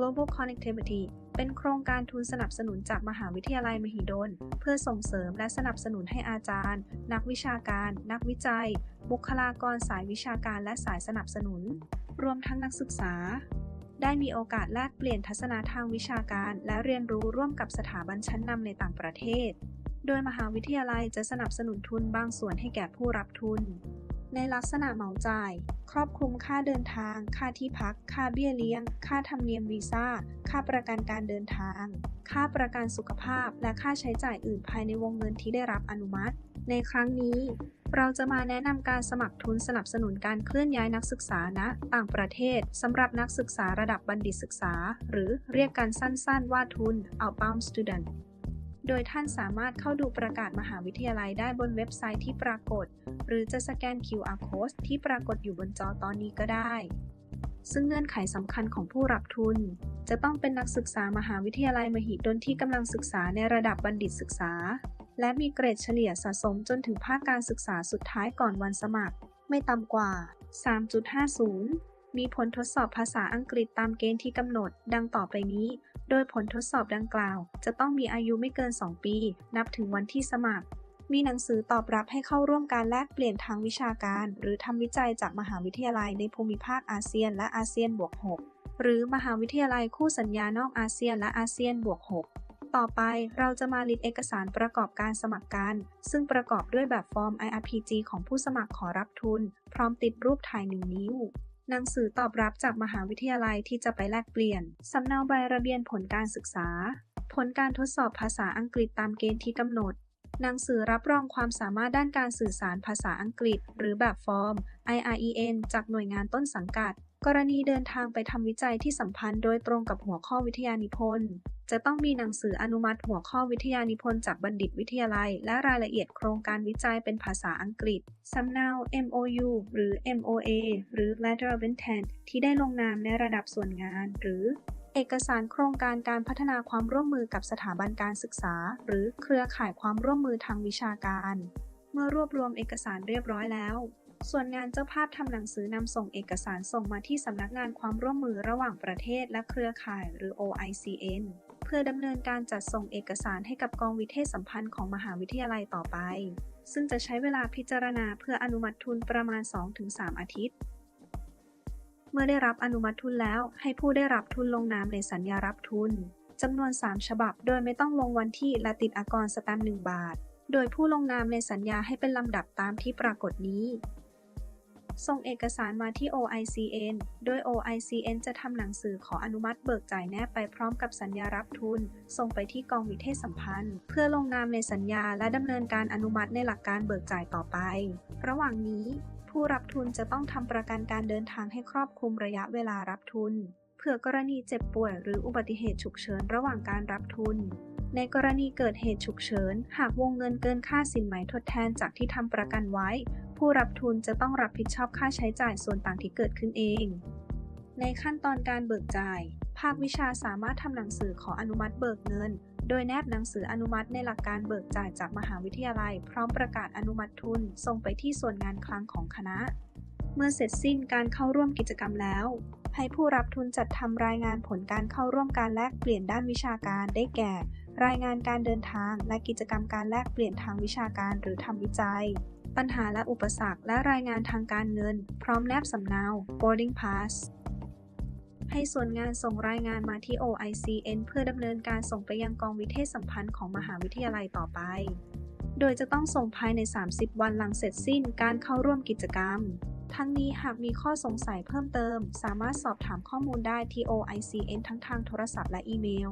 Global Connectivity เป็นโครงการทุนสนับสนุนจากมหาวิทยาลัยมหิดล เพื่อส่งเสริมและสนับสนุนให้อาจารย์ นักวิชาการ นักวิจัย บุคลากรสายวิชาการและสายสนับสนุน รวมทั้งนักศึกษา ได้มีโอกาสแลกเปลี่ยนทัศนะทางวิชาการ และเรียนรู้ร่วมกับสถาบันชั้นนำในต่างประเทศ โดยมหาวิทยาลัยจะสนับสนุนทุนบางส่วนให้แก่ผู้รับทุน ในลักษณะเหมาจ่าย ครอบคลุมค่าเดินทาง ค่าที่พัก ค่าเบี้ยเลี้ยง ค่าธรรมเนียมวีซ่า ค่าประกันการเดินทาง ค่าประกันสุขภาพ และค่าใช้จ่ายอื่นภายในวงเงินที่ได้รับอนุมัติ ในครั้งนี้ เราจะมาแนะนำการสมัครทุนสนับสนุนการเคลื่อนย้ายนักศึกษาณต่างประเทศสำหรับนักศึกษาระดับบัณฑิตศึกษา หรือเรียกกันสั้นๆว่าทุน outbound student โดยท่านสามารถเข้าดูประกาศมหาวิทยาลัยได้บนเว็บไซต์ที่ปรากฏ หรือจะสแกน QR code ที่ปรากฏอยู่บนจอตอนนี้ก็ได้ ซึ่งเงื่อนไขสำคัญของผู้รับทุน จะต้องเป็นนักศึกษามหาวิทยาลัยมหิดลที่กำลังศึกษาในระดับบัณฑิตศึกษา และมีเกรดเฉลี่ยสะสมจนถึงภาคการศึกษาสุดท้ายก่อนวันสมัคร ไม่ต่ำกว่า 3.50 มีผลทดสอบภาษาอังกฤษตามเกณฑ์ที่กำหนด ดังต่อไปนี้ โดยผลทดสอบดังกล่าว จะต้องมีอายุไม่เกิน 2 ปี นับถึงวันที่สมัคร มีหนังสือตอบรับให้เข้าร่วมการแลกเปลี่ยนทางวิชาการ หรือทำวิจัยจากมหาวิทยาลัยในภูมิภาคอาเซียนและอาเซียนบวก 6 หรือมหาวิทยาลัยคู่สัญญานอกอาเซียนและอาเซียนบวก 6ต่อไปเราจะมาลิสต์เอกสารประกอบการสมัครกัน ซึ่งประกอบด้วยแบบฟอร์ม IRPG ของผู้สมัครขอรับทุน พร้อมติดรูปถ่ายหนึ่งนิ้ว หนังสือตอบรับจากมหาวิทยาลัยที่จะไปแลกเปลี่ยน สำเนาใบระเบียนผลการศึกษา ผลการทดสอบภาษาอังกฤษตามเกณฑ์ที่กำหนด หนังสือรับรองความสามารถด้านการสื่อสารภาษาอังกฤษ หรือแบบฟอร์ม IREN จากหน่วยงานต้นสังกัด กรณีเดินทางไปทำวิจัยที่สัมพันธ์โดยตรงกับหัวข้อวิทยานิพนธ์ จะต้องมีหนังสืออนุมัติหัวข้อวิทยานิพนธ์จากบัณฑิตวิทยาลัย และรายละเอียดโครงการวิจัยเป็นภาษาอังกฤษ สำเนา MOU หรือ MOA หรือ Letter of Intent ที่ได้ลงนามในระดับส่วนงาน หรือ เอกสารโครงการการพัฒนาความร่วมมือกับสถาบันการศึกษา หรือเครือข่ายความร่วมมือทางวิชาการ เมื่อรวบรวมเอกสารเรียบร้อยแล้ว ส่วนงานเจ้าภาพทำหนังสือนำส่งเอกสารส่งมาที่สำนักงานความร่วมมือระหว่างประเทศและเครือข่ายหรือ OICN เพื่อดำเนินการจัดส่งเอกสารให้กับกองวิเทศสัมพันธ์ของมหาวิทยาลัยต่อไป ซึ่งจะใช้เวลาพิจารณาเพื่ออนุมัติทุนประมาณ 2-3 อาทิตย์ เมื่อได้รับอนุมัติทุนแล้วให้ผู้ได้รับทุนลงนามในสัญญารับทุนจำนวน 3 ฉบับ โดยไม่ต้องลงวันที่และติดอากรสแตมป์1บาท โดยผู้ลงนามในสัญญาให้เป็นลำดับตามที่ปรากฏนี้ ส่งเอกสารมาที่ OICN โดย OICN จะทำหนังสือขออนุมัติเบิกจ่ายแนบไปพร้อมกับสัญญารับทุน ส่งไปที่กองวิเทศสัมพันธ์ เพื่อลงนามในสัญญาและดำเนินการอนุมัติในหลักการเบิกจ่ายต่อไป ระหว่างนี้ ผู้รับทุนจะต้องทำประกันการเดินทางให้ครอบคลุมระยะเวลารับทุน เผื่อกรณีเจ็บป่วยหรืออุบัติเหตุฉุกเฉินระหว่างการรับทุนในกรณีเกิดเหตุฉุกเฉิน หากวงเงินเกินค่าสินไหมทดแทนจากที่ทำประกันไว้ ผู้รับทุนจะต้องรับผิดชอบค่าใช้จ่ายส่วนต่างที่เกิดขึ้นเอง ในขั้นตอนการเบิกจ่าย ภาควิชาสามารถทำหนังสือขออนุมัติเบิกเงิน โดยแนบหนังสืออนุมัติในหลักการเบิกจ่ายจากมหาวิทยาลัย พร้อมประกาศอนุมัติทุน ส่งไปที่ส่วนงานคลังของคณะ เมื่อเสร็จสิ้นการเข้าร่วมกิจกรรมแล้ว ให้ผู้รับทุนจัดทำรายงานผลการเข้าร่วมการแลกเปลี่ยนด้านวิชาการได้แก่ รายงานการเดินทางและกิจกรรมการแลกเปลี่ยนทางวิชาการหรือทำวิจัยปัญหาและอุปสรรคและรายงานทางการเงิน พร้อมแนบสำเนา boarding pass ให้ส่วนงานส่งรายงานมาที่ OICN เพื่อดำเนินการส่งไปยังกองวิเทศสัมพันธ์ของมหาวิทยาลัยต่อไป โดยจะต้องส่งภายใน 30 วันหลังเสร็จสิ้นการเข้าร่วมกิจกรรม ทั้งนี้หากมีข้อสงสัยเพิ่มเติม สามารถสอบถามข้อมูลได้ที่ OICN ทั้งทางโทรศัพท์และอีเมล